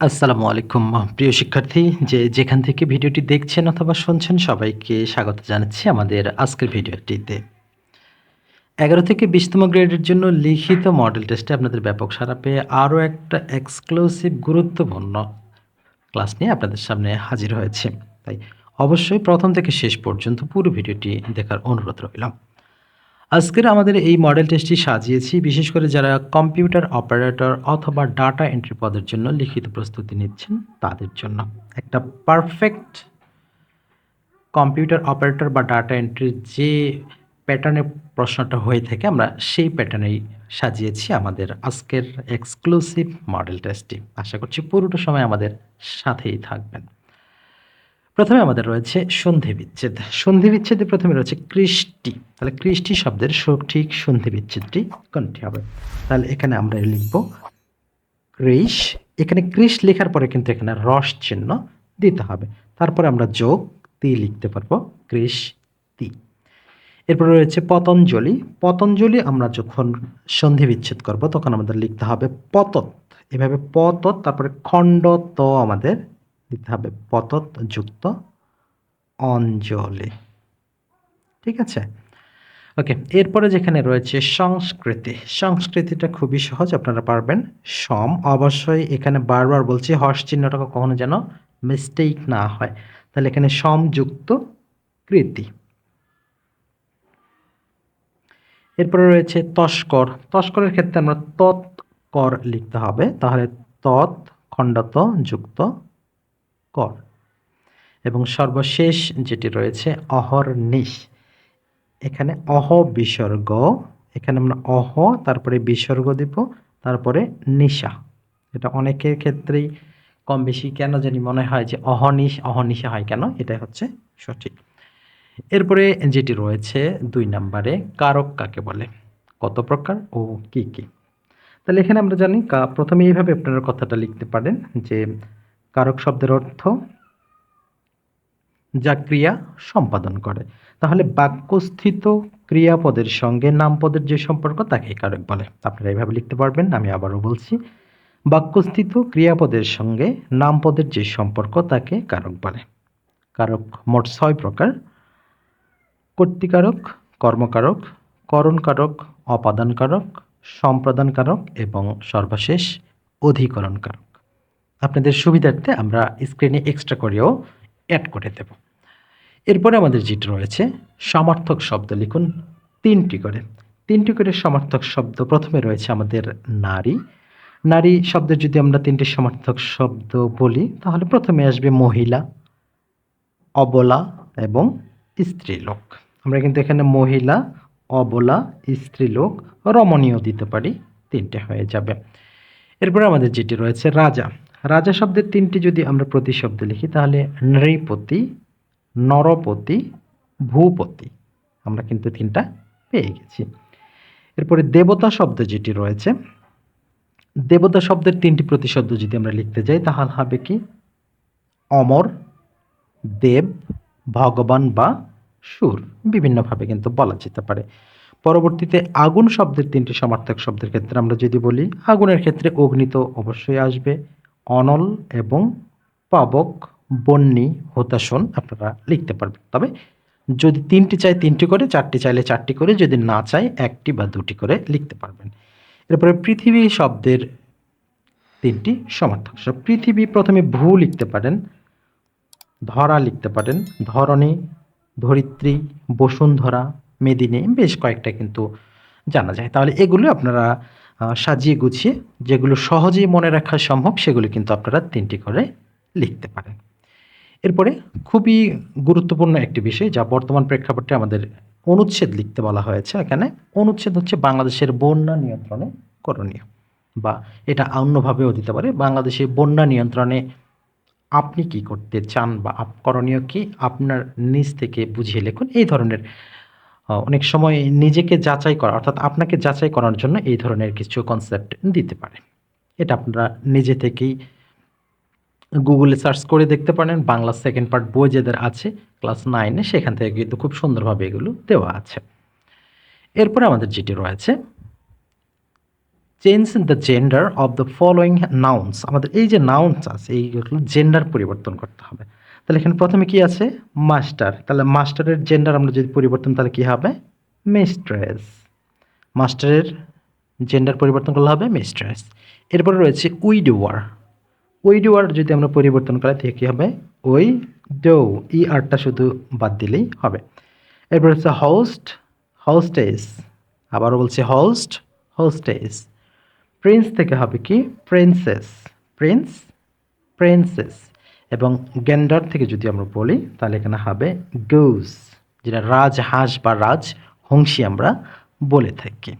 আসসালামু আলাইকুম, প্রিয় শিক্ষার্থী। যে যেখান থেকে ভিডিওটি দেখছেন অথবা শুনছেন, সবাইকে স্বাগত জানাচ্ছি আমাদের আজকের ভিডিওটিতে। এগারো থেকে বিশতম গ্রেডের জন্য লিখিত মডেল টেস্টে আপনাদের ব্যাপক সারা পেয়ে আরও একটা এক্সক্লুসিভ গুরুত্বপূর্ণ ক্লাস নিয়ে আপনাদের সামনে হাজির হয়েছে। তাই অবশ্যই প্রথম থেকে শেষ পর্যন্ত পুরো ভিডিওটি দেখার অনুরোধ রইলাম আজকের আমাদের এই মডেল টেস্টটি সাজিয়েছি। বিশেষ করে যারা কম্পিউটার অপারেটর অথবা ডাটা এন্ট্রি পদের জন্য লিখিত প্রস্তুতি নিচ্ছেন, তাদের জন্য। একটা পারফেক্ট কম্পিউটার অপারেটর বা ডাটা এন্ট্রির যে প্যাটার্নে প্রশ্নটা হয়ে থাকে, আমরা সেই প্যাটার্নেই সাজিয়েছি আমাদের আজকের এক্সক্লুসিভ মডেল টেস্টটি আশা করছি পুরোটা সময় আমাদের সাথেই থাকবেন। প্রথমে আমাদের রয়েছে সন্ধি বিচ্ছেদ। সন্ধি বিচ্ছেদে প্রথমে রয়েছে কৃষ্টি। তাহলে কৃষ্টি শব্দের সঠিক সন্ধি বিচ্ছেদটি কোনটি হবে? তাহলে এখানে আমরা লিখব কৃষ। এখানে কৃষ লেখার পরে কিন্তু এখানে রস চিহ্ন দিতে হবে। তারপরে আমরা যোগ তি লিখতে পারব কৃষ তি এরপরে রয়েছে পতঞ্জলি। পতঞ্জলি আমরা যখন সন্ধি বিচ্ছেদ করব, তখন আমাদের লিখতে হবে পতত। এভাবে পতত, তারপরে খণ্ড ত আমাদের দিতে হবে। পতত যুক্ত অঞ্জলি। ঠিক আছে? ওকে, এরপরে যেখানে রয়েছে সংস্কৃতি। সংস্কৃতিটা খুবই সহজ, আপনারা পারবেন। সম, অবশ্যই এখানে বারবার বলছি হর্ষ চিহ্নটা কখনো যেন মিস্টেক না হয়। তাহলে এখানে সমযুক্ত কৃতি। এরপরে রয়েছে তস্কর। তস্করের ক্ষেত্রে আমরা তৎ কর লিখতে হবে। তাহলে তৎ খণ্ডত যুক্ত কর। এবং সর্বশেষ যেটি রয়েছে অহর্নিশ এখানে অহ বিসর্গ, এখানে আমরা অহ, তারপরে বিসর্গ দিব, তারপরে নিশা। এটা অনেকের ক্ষেত্রেই কম বেশি কেন জানি মনে হয় যে অহনিশ অহনিশা হয় কেন? এটাই হচ্ছে সঠিক। এরপরে যেটি রয়েছে দুই নম্বরে, কারক কাকে বলে? কত প্রকার ও কি কি? তাহলে এখানে আমরা জানি প্রথমে এইভাবে আপনারা কথাটা লিখতে পারেন যে কারক শব্দের অর্থ যা ক্রিয়া সম্পাদন করে। তাহলে বাক্যস্থিত ক্রিয়াপদের সঙ্গে নামপদের যে সম্পর্ক তাকে কারক বলে। আপনারা এইভাবে লিখতে পারবেন, আমি আবারও বলছি। বাক্যস্থিত ক্রিয়াপদের সঙ্গে নামপদের যে সম্পর্ক, তাকে কারক বলে। কারক মোট ছয় প্রকার। কর্তৃকারক, কর্মকারক, করণকারক, অপাদানকারক, সম্প্রদানকারক এবং সর্বশেষ অধিকরণকারক। আপনাদের সুবিধার্থে আমরা স্ক্রিনে এক্সট্রা করেও অ্যাড করে দেব। এরপরে আমাদের যেটি রয়েছে, সমার্থক শব্দ লিখুন তিনটি করে। তিনটি করে সমার্থক শব্দ, প্রথমে রয়েছে আমাদের নারী। নারী শব্দের যদি আমরা তিনটি সমার্থক শব্দ বলি, তাহলে প্রথমে আসবে মহিলা, অবলা এবং স্ত্রীলোক। আমরা কিন্তু এখানে মহিলা, অবলা, স্ত্রীলোক, রমণীয় দিতে পারি, তিনটে হয়ে যাবে। এরপরে আমাদের যেটি রয়েছে, রাজা। রাজা শব্দের তিনটি যদি আমরা প্রতিশব্দ লিখি, তাহলে নৃপতি, নরপতি, ভূপতি আমরা কিন্তু তিনটা পেয়ে গেছি। এরপরে দেবতা শব্দ যেটি রয়েছে, দেবতা শব্দের তিনটি প্রতিশব্দ যদি আমরা লিখতে যাই, তাহলে হবে কি? অমর, দেব, ভগবান বা সুর, বিভিন্নভাবে কিন্তু বলা যেতে পারে। পরবর্তীতে আগুন শব্দের তিনটি সমার্থক শব্দের ক্ষেত্রে আমরা যদি বলি, আগুনের ক্ষেত্রে অগ্নি তো অবশ্যই আসবে অনল এবং পাবক বন্যি হতাশন আপনারা লিখতে পারবেন। তবে যদি তিনটি চাই তিনটি করে, চারটি চাইলে চারটি করে, যদি না চাই একটি বা দুটি করে লিখতে পারবেন। এরপরে পৃথিবী শব্দের তিনটি সমার্থক। পৃথিবী প্রথমে ভূ লিখতে পারেন, ধরা লিখতে পারেন, ধরণী, ধরিত্রী, বসুন্ধরা, মেদিনী, বেশ কয়েকটা কিন্তু জানা যায়। তাহলে এগুলো আপনারা সাজিয়ে গুছিয়ে যেগুলো সহজেই মনে রাখা সম্ভব, সেগুলো কিন্তু আপনারা তিনটি করে লিখতে পারেন। এরপরে খুবই গুরুত্বপূর্ণ একটি বিষয়, যা বর্তমান প্রেক্ষাপটে আমাদের অনুচ্ছেদ লিখতে বলা হয়েছে। এখানে অনুচ্ছেদ হচ্ছে বাংলাদেশের বন্যা নিয়ন্ত্রণে করণীয়, বা এটা অন্যভাবেও দিতে পারে। বাংলাদেশে বন্যা নিয়ন্ত্রণে আপনি কি করতে চান বা করণীয় কি? আপনার নিজ থেকে বুঝিয়ে লিখুন। এই ধরনের অনেক সময় নিজেকে যাচাই করা, অর্থাৎ আপনাকে যাচাই করার জন্য এই ধরনের কিছু কনসেপ্ট দিতে পারে। এটা আপনারা নিজে থেকেই গুগলে সার্চ করে দেখতে পারেন। বাংলা সেকেন্ড পার্ট বই যাদের আছে ক্লাস নাইনে সেখান থেকে কিন্তু খুব সুন্দরভাবে এগুলো দেওয়া আছে। এরপরে আমাদের যেটি রয়েছে change in the gender of the following nouns আমাদের এই যে নাউন্স আছে, এইগুলো জেন্ডার পরিবর্তন করতে হবে। তাহলে এখানে প্রথমে কি আছে? মাস্টার তাহলে মাস্টারের জেন্ডার আমরা যদি পরিবর্তন, তাহলে কি হবে? মিস্ট্রেস মাস্টারের জেন্ডার পরিবর্তন করলে হবে মিস্ট্রেস এরপরে রয়েছে উইডোয়ার উইডোয়ার যদি আমরা পরিবর্তন করি তাহলে কী হবে? ওই ডো ই আরটা শুধু বাদ দিলেই হবে। এরপর হচ্ছে হোস্ট হোস্টেস আবারও বলছি হোস্ট হোস্টেস প্রিন্স থেকে হবে কি? প্রিন্সেস প্রিন্স প্রিন্সেস এবং গেন্ডার থেকে যদি আমরা বলি, তাহলে এখানে হবে গৌস, যেটা রাজহাঁস বা রাজ, হংসী আমরা বলে থাকি।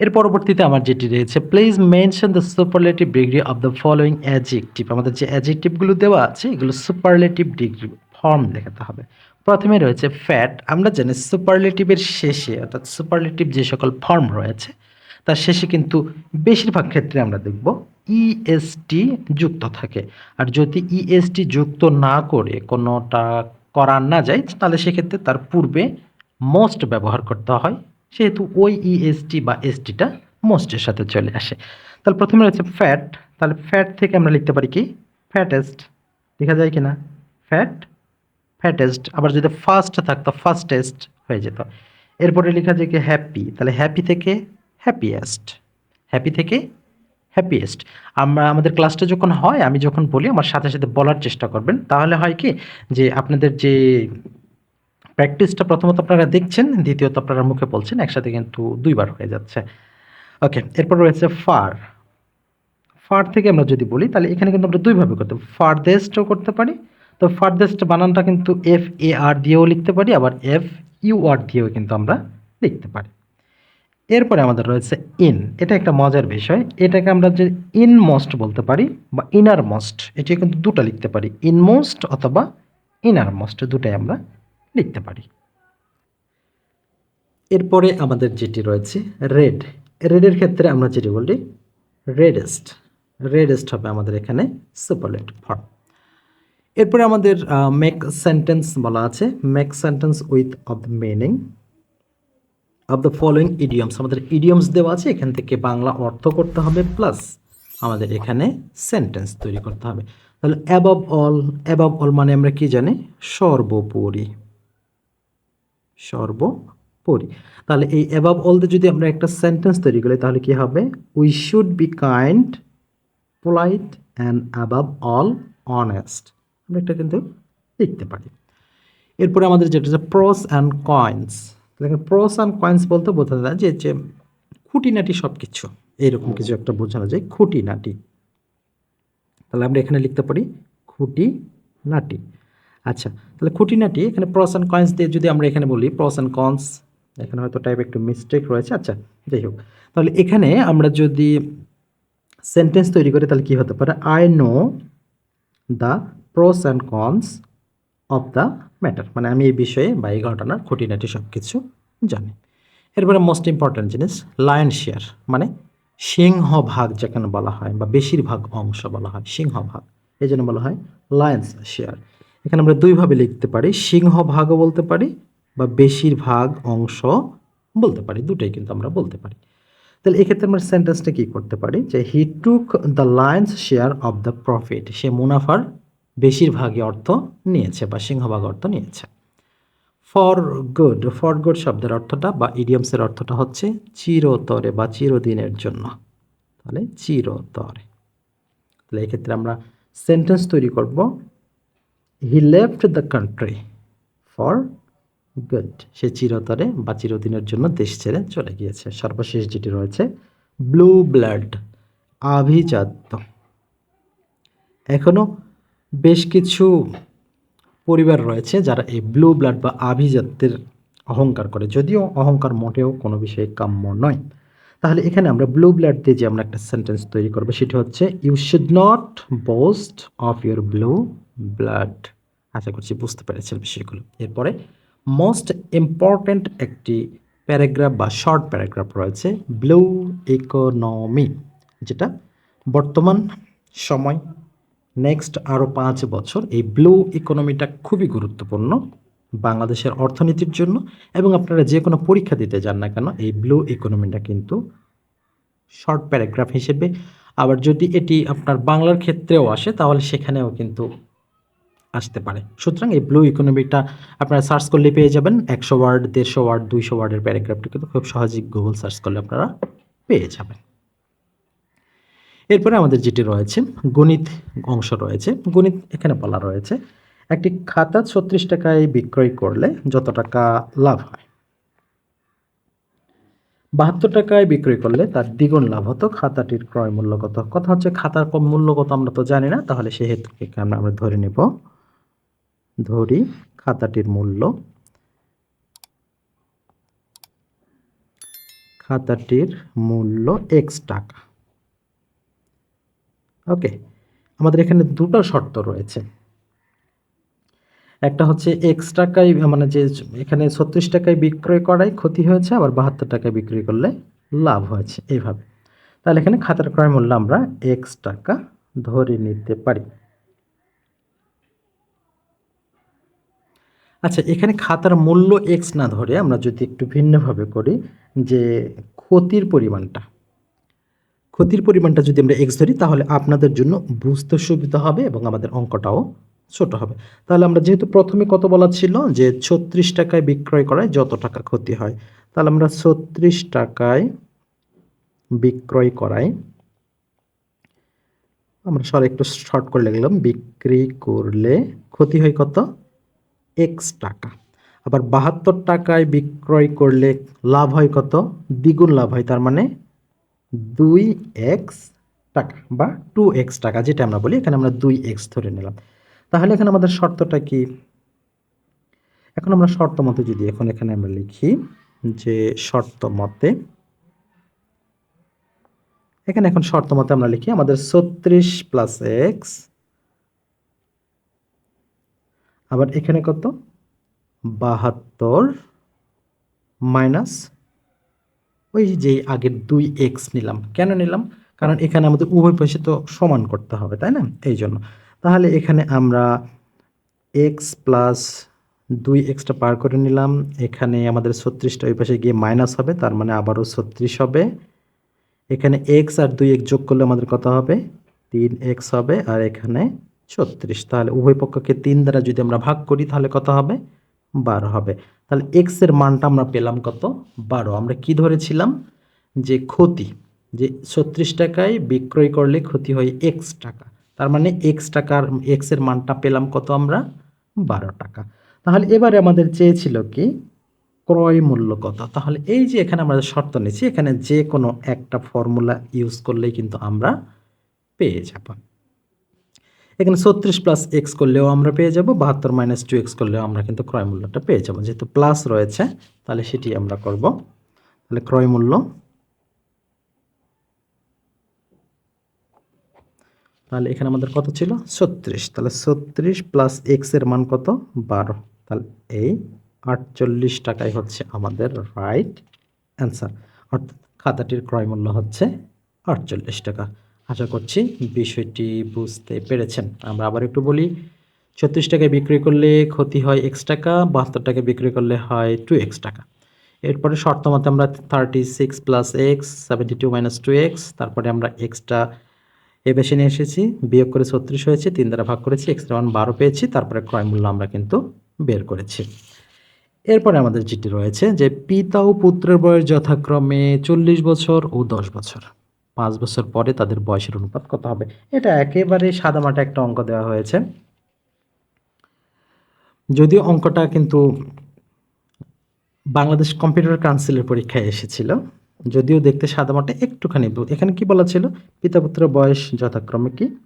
এর পরবর্তীতে আমার যেটি রয়েছে please mention the superlative degree of the following adjective আমাদের যে অ্যাজেক্টিভগুলো দেওয়া আছে, এগুলো সুপারলেটিভ ডিগ্রি ফর্ম দেখাতে হবে। প্রথমে রয়েছে ফ্যাট আমরা জানি সুপারলেটিভের শেষে, অর্থাৎ সুপারলেটিভ যে সকল ফর্ম রয়েছে, তার শেষে কিন্তু বেশিরভাগ ক্ষেত্রে আমরা দেখব ইএসটি যুক্ত থাকে। আর যদি ইএসটি যুক্ত না করে কোনোটা করা না যায়, তাহলে সেক্ষেত্রে তার পূর্বে মোস্ট ব্যবহার করতে হয়। সেহেতু ওই ইএসটি বা এসটিটা মোস্টের সাথে চলে আসে। তাহলে প্রথমে রয়েছে ফ্যাট তাহলে ফ্যাট থেকে আমরা লিখতে পারি কি? ফ্যাটেস্ট লেখা যায় কি না ফ্যাট ফ্যাটেস্ট আবার যদি ফার্স্ট থাকতো ফার্স্টেস্ট হয়ে যেত। এরপরে লেখা যায় কি? হ্যাপি তাহলে হ্যাপি থেকে হ্যাপিয়েস্ট হ্যাপি থেকে হ্যাপিয়েস্ট আমরা, আমাদের ক্লাসটা যখন হয়, আমি যখন বলি, আমার সাথে সাথে বলার চেষ্টা করবেন। তাহলে হয় কি, যে আপনাদের যে প্র্যাকটিসটা প্রথমত আপনারা দেখছেন, দ্বিতীয়ত আপনারা মুখে বলছেন, একসাথে কিন্তু দুইবার হয়ে যাচ্ছে। ওকে এরপর রয়েছে ফার ফার থেকে আমরা যদি বলি, তাহলে এখানে কিন্তু আমরা দুইভাবে করতে ফারদেস্টও করতে পারি। তো ফারদেস্ট বানানটা কিন্তু এফ এ আর দিয়েও লিখতে পারি, আবার এফ ইউ আর দিয়েও কিন্তু আমরা লিখতে পারি। এরপরে আমাদের রয়েছে ইন এটা একটা মজার বিষয়। এটাকে আমরা যে ইনমোস্ট বলতে পারি বা ইনার মোস্ট এটি কিন্তু দুটো লিখতে পারি। ইনমোস্ট অথবা ইনার মোস্ট দুটাই আমরা লিখতে পারি। এরপরে আমাদের যেটি রয়েছে রেড রেডের ক্ষেত্রে আমরা যেটি বলি রেডেস্ট রেডেস্ট হবে আমাদের এখানে সুপারলেট ফর্ম এরপরে আমাদের মেক সেন্টেন্স বলা আছে। Make sentence with of meaning of the following idioms আমাদের ইডিয়মস দেওয়া আছে, এখান থেকে বাংলা অর্থ করতে হবে প্লাস আমাদের এখানে সেন্টেন্স তৈরি করতে হবে। তাহলে অ্যাবভ অল অ্যাবভ অল মানে আমরা কি জানি? সর্বোপরি। সর্বোপরি। তাহলে এই অ্যাবভ অল দিয়ে যদি আমরা একটা সেন্টেন্স তৈরি করি, তাহলে কি হবে? We should be kind polite and above all honest আমরা এটা কিন্তু লিখতে পারি। এরপরে আমাদের যেটা প্রস অ্যান্ড কয়েন্স দেখেন প্রস অ্যান্ড কয়েন্স বলতে বোঝা যায় যে যে খুঁটিনাটি সব কিছু এইরকম কিছু একটা বোঝানো যায় খুঁটিনাটি। তাহলে আমরা এখানে লিখতে পারি খুঁটি নাটি আচ্ছা তাহলে খুঁটিনাটি এখানে প্রস অ্যান্ড কয়েন্স দিয়ে যদি আমরা এখানে বলি প্রস অ্যান্ড কনস এখানে হয়তো টাইপ একটু মিস্টেক রয়েছে আচ্ছা যাই হোক। তাহলে এখানে আমরা যদি সেন্টেন্স তৈরি করি তাহলে কী হতে পারে? I know the pros and cons of the matter মানে আমি এই বিষয়ে বা এই ঘটনার খুঁটিনাটি সব কিছু জানি। এরপরে মোস্ট ইম্পর্ট্যান্ট জিনিস লায়ন শেয়ার মানে সিংহভাগ যেখানে বলা হয় বা বেশিরভাগ অংশ বলা হয় সিংহভাগ এই জন্য বলা হয় লায়ন্স শেয়ার এখানে আমরা দুইভাবে লিখতে পারি সিংহভাগও বলতে পারি বা বেশিরভাগ অংশ বলতে পারি, দুটোই কিন্তু আমরা বলতে পারি। তাহলে এক্ষেত্রে আমরা সেন্টেন্সটা কী করতে পারি? যে he took the lion's share of the profit সে মুনাফার বেশিরভাগই অর্থ নিয়েছে বা সিংহভাগ অর্থ নিয়েছে। ফর গুড ফর গুড শব্দের অর্থটা বা ইডিয়ামসের অর্থটা হচ্ছে চিরতরে বা চিরদিনের জন্য। তাহলে চিরতরে। তাহলে এক্ষেত্রে আমরা সেন্টেন্স তৈরি করব he left the country for good সে চিরতরে বা চিরদিনের জন্য দেশ ছেড়ে চলে গিয়েছে। সর্বশেষ যেটি রয়েছে ব্লু ব্লাড আভিজাত্য। এখনও বেশ কিছু পরিবার রয়েছে যারা এই ব্লু ব্লাড বা আভিজাত্যের অহংকার করে। যদিও অহংকার মোটেও কোনো বিষয়ে কাম্য নয়। তাহলে এখানে আমরা ব্লু ব্লাড দিয়ে যে আমরা একটা সেন্টেন্স তৈরি করব, সেটি হচ্ছে you should not boast of your blue blood আশা করছি বুঝতে পেরেছেন বিষয়গুলো। এরপরে মোস্ট ইম্পর্ট্যান্ট একটি প্যারাগ্রাফ বা শর্ট প্যারাগ্রাফ রয়েছে ব্লু ইকোনমি যেটা বর্তমান সময় নেক্সট আরও পাঁচ বছর এই ব্লু ইকোনমিটা খুবই গুরুত্বপূর্ণ বাংলাদেশের অর্থনীতির জন্য এবং আপনারা যে কোনো পরীক্ষা দিতে যান না কেন এই ব্লু ইকোনমিটা কিন্তু শর্ট প্যারাগ্রাফ হিসেবে। আবার যদি এটি আপনার বাংলার ক্ষেত্রেও আসে, তাহলে সেখানেও কিন্তু আসতে পারে। সুতরাং এই ব্লু ইকোনমিটা আপনারা সার্চ করলে পেয়ে যাবেন। একশো ওয়ার্ড দেড়শো ওয়ার্ড দুইশো ওয়ার্ডের প্যারাগ্রাফটি কিন্তু খুব সহজেই গুগল সার্চ করলে আপনারা পেয়ে যাবেন। এরপরে আমাদের যেটি রয়েছে, গণিত অংশ রয়েছে। গণিত এখানে বলা রয়েছে, একটি খাতা ছত্রিশ টাকায় বিক্রয় করলে যত টাকা লাভ হয়। বাহাত্তর টাকায় বিক্রয় করলে তার দ্বিগুণ লাভ হতো। খাতাটির ক্রয় মূল্য কত? কথা হচ্ছে খাতার মূল্য কত আমরা তো জানি না। তাহলে সেহেতু এখানে আমরা ধরে নেব। ধরি খাতাটির মূল্য। খাতাটির মূল্য এক্স টাকা। ওকে আমাদের এখানে দুটো শর্ত রয়েছে। একটা হচ্ছে এক্স টাকায় মানে যে এখানে ছত্রিশ টাকায় বিক্রয় করাই ক্ষতি হয়েছে, আবার বাহাত্তর টাকায় বিক্রি করলে লাভ হয়েছে এইভাবে তাহলে এখানে খাতার ক্রয় মূল্য আমরা এক্স টাকা ধরে নিতে পারি। আচ্ছা এখানে খাতার মূল্য এক্স না ধরে আমরা যদি একটু ভিন্নভাবে করি, যে ক্ষতির পরিমাণটা ক্ষতির পরিমাণটা যদি আমরা এক্স ধরি, তাহলে আপনাদের জন্য বুঝতে সুবিধা হবে এবং আমাদের অঙ্কটাও ছোট হবে। তাহলে আমরা যেহেতু প্রথমে কত বলা ছিল? যে ছত্রিশ টাকায় বিক্রয় করায় যত টাকা ক্ষতি হয়। তাহলে আমরা ছত্রিশ টাকায় বিক্রয় করাই আমরা সর, একটু শর্ট করে লিখলাম। বিক্রি করলে ক্ষতি হয় কত? এক্স টাকা। আবার বাহাত্তর টাকায় বিক্রয় করলে লাভ হয় কত? দ্বিগুণ লাভ হয়, তার মানে দুই এক্স টাকা বা টু এক্স টাকা, যেটা আমরা বলি, এখানে আমরা দুই এক্স ধরে নিলাম। তাহলে এখানে আমাদের শর্তটা কি? এখন আমরা শর্ত মতে যদি, এখন এখানে আমরা লিখি যে শর্ত মতে, এখানে এখন শর্ত মতে আমরা লিখি আমাদের ছত্রিশ প্লাস এক্স, আবার এখানে কত? বাহাত্তর মাইনাস ওই যে আগের দুই এক্স নিলাম। কেন নিলাম? কারণ এখানে আমাদের উভয় পাশে তো সমান করতে হবে, তাই না? এই জন্য। তাহলে এখানে আমরা এক্স প্লাস দুই এক্সটা পার করে নিলাম। এখানে আমাদের ছত্রিশটা ওই পাশে গিয়ে মাইনাস হবে, তার মানে আবারও ছত্রিশ হবে। এখানে এক্স আর দুই এক্স যোগ করলে আমাদের কত হবে? তিন এক্স হবে, আর এখানে ছত্রিশ। তাহলে উভয় পক্ষকে তিন দ্বারা যদি আমরা ভাগ করি, তাহলে কত হবে? বারো হবে। তাহলে এক্সের মানটা আমরা পেলাম কত? বারো। আমরা কি ধরেছিলাম? যে ক্ষতি, যে ছত্রিশ টাকায় বিক্রয় করলে ক্ষতি হয় এক্স টাকা। তার মানে এক্স টাকার এক্সের মানটা পেলাম কত আমরা? বারো টাকা। তাহলে এবারে আমাদের চেয়েছিল কি? ক্রয় মূল্য কত? তাহলে এই যে এখানে আমরা শর্ত নিচ্ছি এখানে যে কোনো একটা ফর্মুলা ইউজ করলেই কিন্তু আমরা পেয়ে যাব। এখানে ছত্রিশ প্লাস এক্স করলেও আমরা পেয়ে যাব, বাহাত্তর মাইনাস টু এক্স করলেও আমরা কিন্তু ক্রয় মূল্যটা পেয়ে যাব। যেহেতু প্লাস রয়েছে, তাহলে সেটি আমরা করব। তাহলে ক্রয় মূল্য তাহলে এখানে আমাদের কত ছিল? ছত্রিশ। তাহলে ছত্রিশ প্লাস এক্সের মান কত? বারো। তাহলে এই আটচল্লিশ টাকাই হচ্ছে আমাদের রাইট অ্যান্সার অর্থাৎ খাতাটির ক্রয় মূল্য হচ্ছে আটচল্লিশ টাকা। আশা করছি বিষয়টি বুঝতে পেরেছেন। আমরা আবার একটু বলি, ছত্রিশ টাকায় বিক্রি করলে ক্ষতি হয় এক্স টাকা, বাহাত্তর টাকায় বিক্রি করলে হয় টু এক্স টাকা। এরপরে শর্ত মতে আমরা thirty six plus x seventy two minus two x তারপরে আমরা এক্সটা এ বেশি নিয়ে এসেছি, বিয়োগ করে ছত্রিশ হয়েছে, তিন দ্বারা ভাগ করেছি এক্স মান বারো পেয়েছি, তারপরে ক্রয় মূল্য আমরা কিন্তু বের করেছি। এরপরে আমাদের যেটি রয়েছে যে পিতা ও পুত্রের বয়স যথাক্রমে চল্লিশ বছর ও দশ বছর। পাঁচ বছর পরে তাদের বয়সের অনুপাত কত হবে? এটা একেবারে সাদামাটা একটা অঙ্ক দেওয়া হয়েছে। যদিও অঙ্কটা কিন্তু বাংলাদেশ কম্পিউটার কাউন্সিলের পরীক্ষায় এসেছিল, যদিও দেখতে সাদামাটা একটুখানি এখানে কি বলা ছিল? পিতা পুত্রের বয়স যথাক্রমে কি?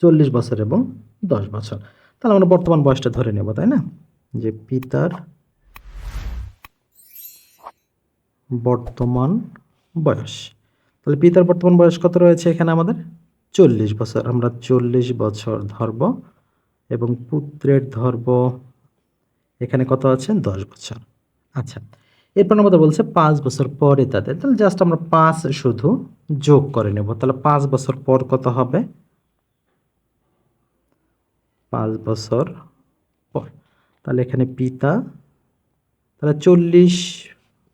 চল্লিশ বছর এবং দশ বছর। তাহলে আমরা বর্তমান বয়সটা ধরে নেব, তাই না? যে পিতার বর্তমান বয়স। তাহলে পিতার বর্তমান বয়স কত রয়েছে এখানে আমাদের? চল্লিশ বছর। আমরা চল্লিশ বছর ধরব এবং পুত্রের ধরব এখানে কত আছে? দশ বছর। আচ্ছা এরপর আমাদের বলছে পাঁচ বছর পরে তাদের। তাহলে জাস্ট আমরা পাঁচ শুধু যোগ করে নেব। তাহলে পাঁচ বছর পর কত হবে? পাঁচ বছর পর। তাহলে এখানে পিতা, তাহলে চল্লিশ,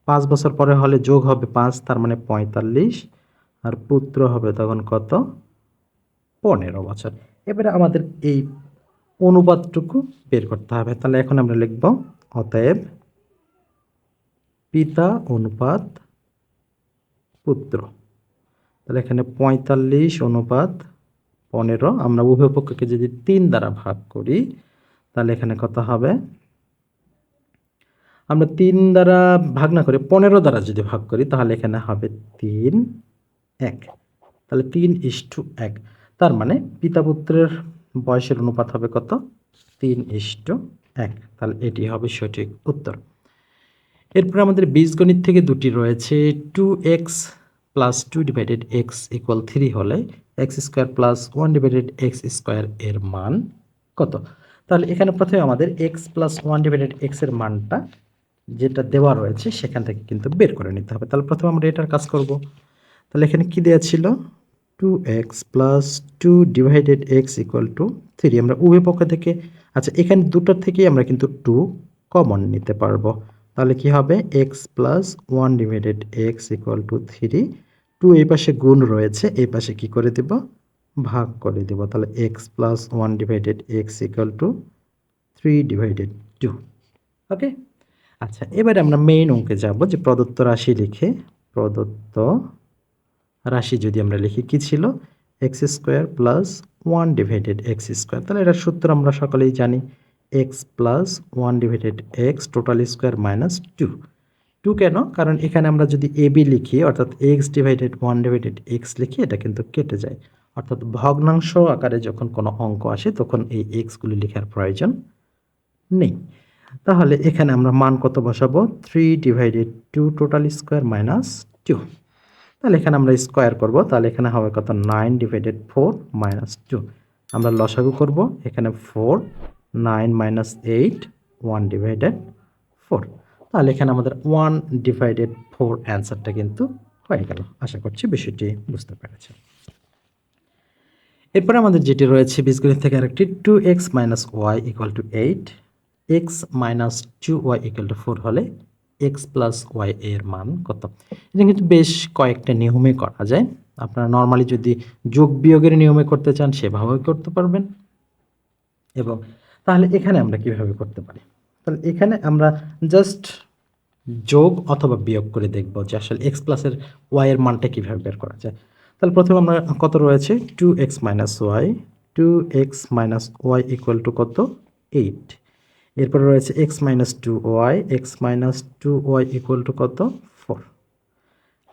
পাঁচ বছর পরে হলে যোগ হবে পাঁচ, তার মানে পঁয়তাল্লিশ। আর পুত্র হবে তখন কত? পনেরো বছর। এবারে আমাদের এই অনুপাতটুকু বের করতে হবে। তাহলে এখন আমরা লিখব, অতএব পিতা অনুপাত পুত্র। তাহলে এখানে পঁয়তাল্লিশ অনুপাত পনেরো। আমরা উভয় পক্ষকে যদি তিন দ্বারা ভাগ করি, তাহলে এখানে কত হবে? আমরা তিন দ্বারা ভাগ না করে পনেরো দ্বারা যদি ভাগ করি, তাহলে এখানে হবে তিন। এক। তাহলে তিন ইস টু এক। তার মানে পিতা পুত্রের বয়সের অনুপাত হবে কত? তিন ইস টু এক। তাহলে এটি হবে সঠিক উত্তর। এরপর আমাদের বীজগণিত থেকে দুটি রয়েছে। Two x plus two divided x equal three হলে x square plus one divided x square এর মান কত? তাহলে এখানে প্রথমে আমাদের এক্স প্লাস ওয়ান ডিভাইডেড এক্সের মানটা যেটা দেওয়া রয়েছে সেখান থেকে কিন্তু বের করে নিতে হবে। তাহলে প্রথমে আমরা এটার কাজ করব। তাহলে এখানে কি দেওয়া ছিল? Two x plus two divided x equal to three আমরা উভয় পক্ষ থেকে আচ্ছা এখানে দুটোর থেকেই আমরা কিন্তু টু কমন নিতে পারব। তাহলে কি হবে? X plus one divided x equal to three two এই পাশে গুণ রয়েছে, এই পাশে কি করে দেব? ভাগ করে দেব। তাহলে x plus one divided x equal to three divided two okay আচ্ছা এবারে আমরা মেইন অঙ্কে যাব যে প্রদত্ত রাশি লিখে, প্রদত্ত রাশি যদি আমরা লিখি, কি ছিল? X square plus one divided x square তাহলে এটার সূত্র আমরা সকলেই জানি x plus one divided x total square minus two two কেন? কারণ এখানে আমরা যদি এ বি লিখি, অর্থাৎ x divided one divided x লিখি, এটা কিন্তু কেটে যায়। অর্থাৎ ভগ্নাংশ আকারে যখন কোনো অঙ্ক আসে, তখন এই এক্সগুলি লেখার প্রয়োজন নেই। তাহলে এখানে আমরা মান কত বসাবো? Three divided two total square minus two তাহলে এখানে আমরা স্কোয়ার করব। তাহলে এখানে হবে কত? Nine divided four minus two আমরা লসাগু করব। এখানে four nine minus eight one divided four তাহলে এখানে আমাদের ওয়ান ডিভাইডেড ফোর অ্যান্সারটা কিন্তু হয়ে গেল। আশা করছি বিষয়টি বুঝতে পেরেছেন। এরপরে আমাদের যেটি রয়েছে বীজগণিত থেকে আরেকটি two x minus y equal to eight x minus two y equal to four হলে এক্স প্লাস ওয়াই এর মান কত? এটা কিন্তু বেশ কয়েকটা নিয়মে করা যায়। আপনারা নর্মালি যদি যোগ বিয়োগের নিয়মে করতে চান, সেভাবেও করতে পারবেন। এবং তাহলে এখানে আমরা কীভাবে করতে পারি? তাহলে এখানে আমরা জাস্ট যোগ অথবা বিয়োগ করে দেখব যে আসলে এক্স প্লাসের ওয়াই এর মানটা কীভাবে বের করা যায়। তাহলে প্রথমে আমরা কত রয়েছে? Two x minus y two x minus y equal to কত? এইট এরপরে রয়েছে x minus two y x minus two y equal to কত? ফোর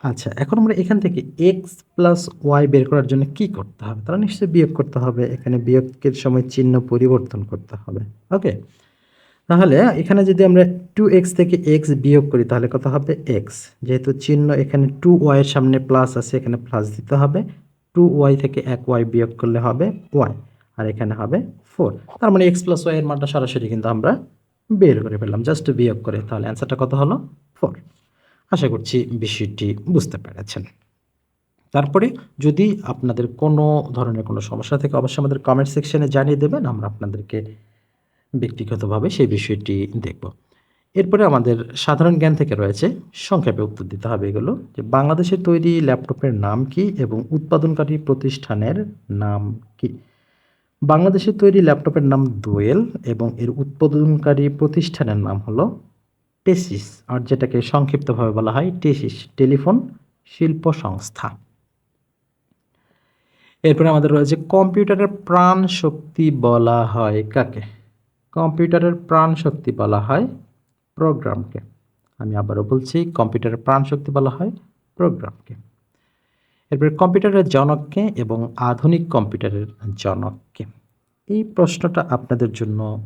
আচ্ছা এখন আমরা এখান থেকে এক্স প্লাস ওয়াই বের করার জন্য কি করতে হবে? তারা নিশ্চয়ই বিয়োগ করতে হবে। এখানে বিয়োগের সময় চিহ্ন পরিবর্তন করতে হবে। ওকে তাহলে এখানে যদি আমরা টু এক্স থেকে এক্স বিয়োগ করি, তাহলে কত হবে? এক্স যেহেতু চিহ্ন এখানে টু ওয়াইয়ের সামনে প্লাস আছে, এখানে প্লাস দিতে হবে। টু ওয়াই থেকে এক ওয়াই বিয়োগ করলে হবে ওয়াই আর এখানে হবে ফোর তার মানে এক্স প্লাস ওয়াই এর মানটা সরাসরি কিন্তু আমরা বের করে ফেললাম। জাস্ট বিয়োগ করে, তাহলে অ্যান্সারটা কত হলো? ফোর আশা করছি বিষয়টি বুঝতে পেরেছেন। তারপরে যদি আপনাদের কোনো ধরনের কোনো সমস্যা থেকে, অবশ্যই আমাদের কমেন্ট সেকশনে জানিয়ে দেবেন, আমরা আপনাদেরকে ব্যক্তিগতভাবে সেই বিষয়টি দেখব। এরপরে আমাদের সাধারণ জ্ঞান থেকে রয়েছে, সংক্ষেপে উত্তর দিতে হবে এগুলো, যে বাংলাদেশে তৈরি ল্যাপটপের নাম কি এবং উৎপাদনকারী প্রতিষ্ঠানের নাম কি? বাংলাদেশে তৈরি ল্যাপটপের নাম দোয়েল এবং এর উৎপাদনকারী প্রতিষ্ঠানের নাম হলো টেসিস, আর যেটাকে সংক্ষিপ্তভাবে বলা হয় টেসিস টেলিফোন শিল্প সংস্থা। এরপরে আমাদের রয়েছে কম্পিউটারের প্রাণ শক্তি বলা হয় কাকে? কম্পিউটারের প্রাণ শক্তি বলা হয় প্রোগ্রামকে। আমি আবারও বলছি, কম্পিউটারের প্রাণ শক্তি বলা হয় প্রোগ্রামকে। এরপরে কম্পিউটারের জনককে এবং আধুনিক কম্পিউটারের জনককে। এই প্রশ্নটা আপনাদের জন্য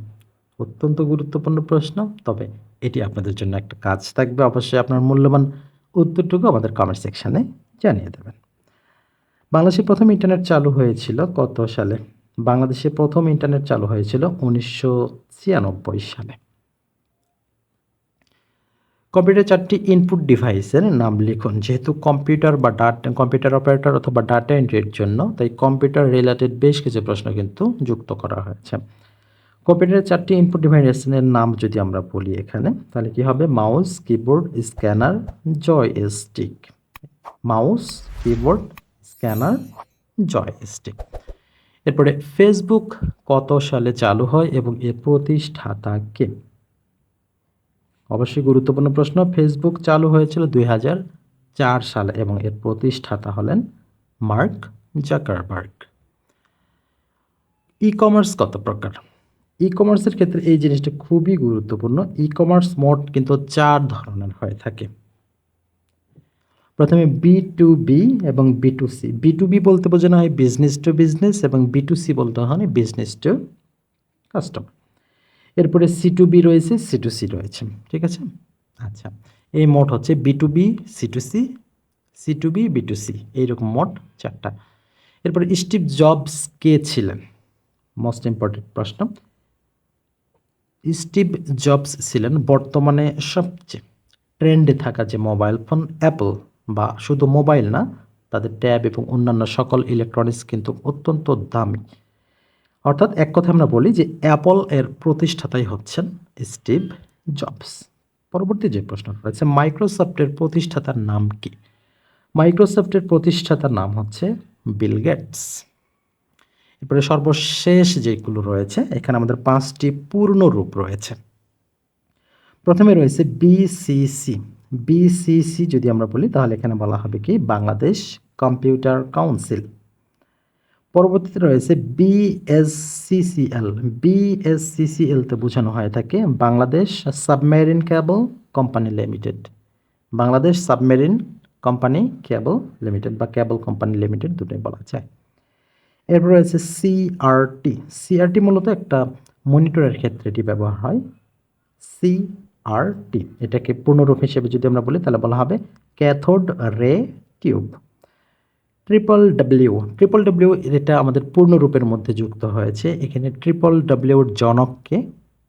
অত্যন্ত গুরুত্বপূর্ণ প্রশ্ন, তবে এটি আপনাদের জন্য একটা কাজ থাকবে। অবশ্যই আপনার মূল্যবান উত্তরটুকু আমাদের কমেন্ট সেকশানে জানিয়ে দেবেন। বাংলাদেশে প্রথম ইন্টারনেট চালু হয়েছিল কত সালে? বাংলাদেশে প্রথম ইন্টারনেট চালু হয়েছিল উনিশশো ছিয়ানব্বই সালে। কম্পিউটার চারটি ইনপুট ডিভাইসের নাম লিখুন। যেহেতু কম্পিউটার বা ডাটা কম্পিউটার অপারেটর অথবা ডাটা এন্ট্রির জন্য, তাই কম্পিউটার রিলেটেড বেশ কিছু প্রশ্ন কিন্তু যুক্ত করা হয়েছে। কম্পিউটারের চারটি ইনপুট ডিভাইসের নাম যদি আমরা বলি এখানে, তাহলে কি হবে? Mouse keyboard scanner joy joystick mouse keyboard scanner joy joystick এরপরে ফেসবুক কত সালে চালু হয় এবং এর প্রতিষ্ঠাতা কে? অবশ্যই গুরুত্বপূর্ণ প্রশ্ন। ফেসবুক চালু হয়েছিল দুই চার সালে এবং এর প্রতিষ্ঠাতা হলেন মার্ক জাকারবার্গ। ই কমার্স কত প্রকার? ই কমার্সের ক্ষেত্রে এই জিনিসটা খুবই গুরুত্বপূর্ণ। ই কমার্স মোট কিন্তু চার ধরনের হয়ে থাকে। প্রথমে বি টু বি এবং B to C B to B বলতে বোঝানো হয় বিজনেস টু বিজনেস এবং বি টু সি বলতে হয় বিজনেস টু কাস্টমার এরপরে সি টু বি রয়েছে সি টু সি রয়েছে, ঠিক আছে? আচ্ছা এই মোট হচ্ছে B to B C to C C to B B to C এইরকম মোট চারটা। এরপরে স্টিভ জবস কে ছিলেন? মোস্ট ইম্পর্টেন্ট প্রশ্ন। স্টিভ জবস ছিলেন বর্তমানে সবচেয়ে ট্রেন্ডে থাকা যে মোবাইল ফোন অ্যাপল, বা শুধু মোবাইল না, তাদের ট্যাব এবং অন্যান্য সকল ইলেকট্রনিক্স কিন্তু অত্যন্ত দামি। অর্থাৎ এক কথা আমরা বলি যে অ্যাপল এর প্রতিষ্ঠাতাই হচ্ছেন স্টিভ জবস পরবর্তী যে প্রশ্ন রয়েছে মাইক্রোসফটের প্রতিষ্ঠাতার নাম কি? মাইক্রোসফটের প্রতিষ্ঠাতার নাম হচ্ছে বিল গেটস এরপরে সর্বশেষ যেগুলো রয়েছে, এখানে আমাদের পাঁচটি পূর্ণ রূপ রয়েছে। প্রথমে রয়েছে বিসিসি বিসিসি যদি আমরা বলি, তাহলে এখানে বলা হবে কি? Bangladesh computer council. পরবর্তীতে রয়েছে বিএসসিসিএল বিএসসিসিএলতে বোঝানো হয়ে থাকে Bangladesh submarine cable company limited. Bangladesh submarine company cable limited বা কেবল কোম্পানি লিমিটেড দুটোই বলা যায়। এরপর রয়েছে সিআরটি সিআরটি মূলত একটা মনিটরের ক্ষেত্রে এটি ব্যবহার হয়। সিআরটি এটাকে পূর্ণরূপ হিসেবে যদি আমরা বলি, তাহলে বলা হবে cathode ray tube triple W triple W এটা আমাদের পূর্ণরূপের মধ্যে যুক্ত হয়েছে, এখানে ট্রিপল ডাব্লিউর জনককে,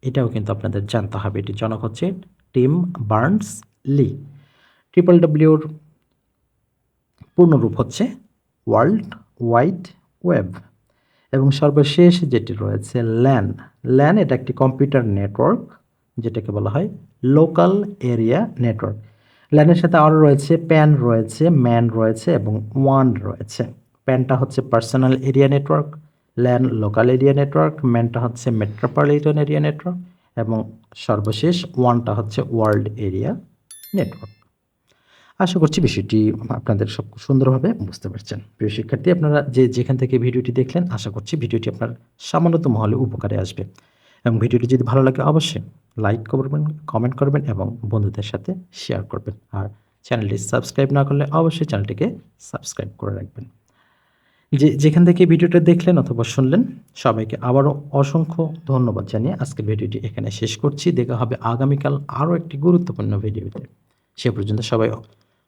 এটাও কিন্তু আপনাদের জানতে হবে, এটি জনক হচ্ছে টিম বার্নস লি। ট্রিপল ডাব্লিউর পূর্ণরূপ হচ্ছে ওয়ার্ল্ড ওয়াইড ওয়েব। এবং সর্বশেষ যেটি রয়েছে ল্যান। ল্যান এটা একটি কম্পিউটার নেটওয়ার্ক, যেটাকে বলা হয় লোকাল এরিয়া নেটওয়ার্ক। ল্যানের সাথে আরও রয়েছে, প্যান রয়েছে, ম্যান রয়েছে এবং ওয়ান রয়েছে। প্যানটা হচ্ছে personal area network, LAN local area network, ম্যানটা হচ্ছে মেট্রোপলিটন এরিয়া নেটওয়ার্ক এবং সর্বশেষ ওয়ানটা হচ্ছে ওয়ার্ল্ড এরিয়া নেটওয়ার্ক। আশা করছি বিষয়টি আপনাদের সব সুন্দরভাবে বুঝতে পারছেন। প্রিয় শিক্ষার্থী, আপনারা যে যেখান থেকে ভিডিওটি দেখলেন, আশা করছি ভিডিওটি আপনার সামান্যতম হলে উপকারে আসবে। এবং ভিডিওটি যদি ভালো লাগে অবশ্যই লাইক করবেন কমেন্ট করবেন এবং বন্ধুদের সাথে শেয়ার করবেন। আর চ্যানেলটি সাবস্ক্রাইব না করলে অবশ্যই চ্যানেলটিকে সাবস্ক্রাইব করে রাখবেন। যে, যেখান থেকে ভিডিওটা দেখলেন অথবা শুনলেন, সবাইকে আবারও অসংখ্য ধন্যবাদ জানিয়ে আজকের ভিডিওটি এখানে শেষ করছি। দেখা হবে আগামীকাল আরও একটি গুরুত্বপূর্ণ ভিডিওতে। সে পর্যন্ত সবাই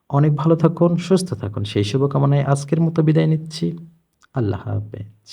অনেক ভালো থাকুন, সুস্থ থাকুন। সেই শুভকামনায় আজকের মতো বিদায় নিচ্ছি। আল্লাহ হাফেজ।